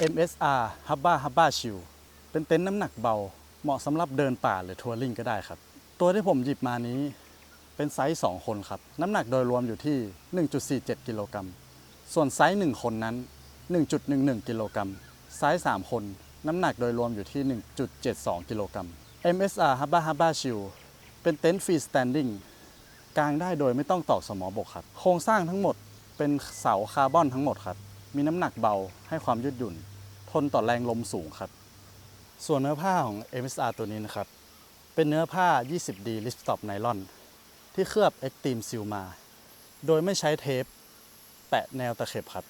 MSR Hubba Hubba Chill เป็นเต็นท์น้ำหนักเบา เหมาะสำหรับเดินป่าหรือทัวริงก็ได้ครับ ตัวที่ผมหยิบมานี้เป็นไซส์ 2 คนครับ น้ำหนักโดยรวมอยู่ที่ 1.47 กิโลกรัม ส่วนไซส์ 1 คนนั้น 1.11 กิโลกรัม ไซส์ 3 คน น้ำหนักโดยรวมอยู่ที่ 1.72 กิโลกรัม MSR Hubba Hubba Chill เป็นเต็นท์ฟรีสแตนดิ้งกางได้โดยไม่ต้องตอกสมอบกครับ โครงสร้างทั้งหมดเป็นเสาคาร์บอนทั้งหมดครับ มีน้ำหนักเบาให้ความยืดหยุ่น ทนต่อแรงลมสูงครับ ส่วนเนื้อผ้าของ MSR ตัวนี้นะครับ เป็นเนื้อผ้า 20D l i p s t o p ไนลอนที่เคลือบ Extreme Seal มา โดยไม่ใช้เทป แปะแนวตะเข็บครับ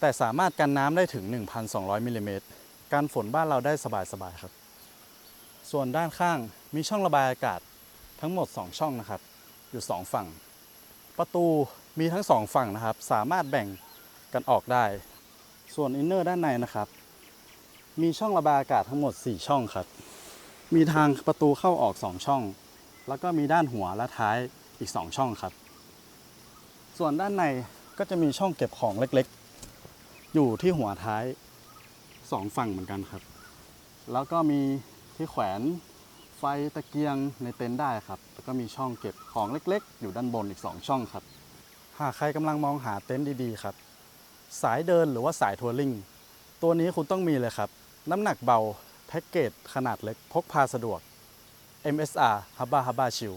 แต่สามารถกันน้ำได้ถึง 1,200มิลลิเมตรการฝนบ้านเราได้สบายๆครับ ส่วนด้านข้างมีช่องระบายอากาศทั้งหมด 2 ช่องนะครับ อยู่ 2 ฝั่ง ประตูมีทั้ง 2 ฝั่งนะครับ สามารถแบ่ง กันออกได้ ส่วนอินเนอร์ด้านในนะครับ มีช่องระบายอากาศทั้งหมด 4 ช่องครับ มีทางประตูเข้าออก 2 ช่อง แล้วก็มีด้านหัวและท้ายอีก 2 ช่องครับ ส่วนด้านในก็จะมีช่องเก็บของเล็กๆ อยู่ที่หัวท้าย 2 ฝั่งเหมือนกันครับ แล้วก็มีที่แขวนไฟตะเกียงในเต็นท์ได้ครับ แล้วก็มีช่องเก็บของเล็กๆ อยู่ด้านบนอีก 2 ช่องครับ หากใครกำลังมองหาเต็นท์ดีๆ ครับ สายเดินหรือว่าสายทัวริงตัวนี้คุณต้องมีเลยครับ น้ำหนักเบา แพ็กเกจขนาดเล็ก พกพาสะดวก MSR Hubba Hubba Chill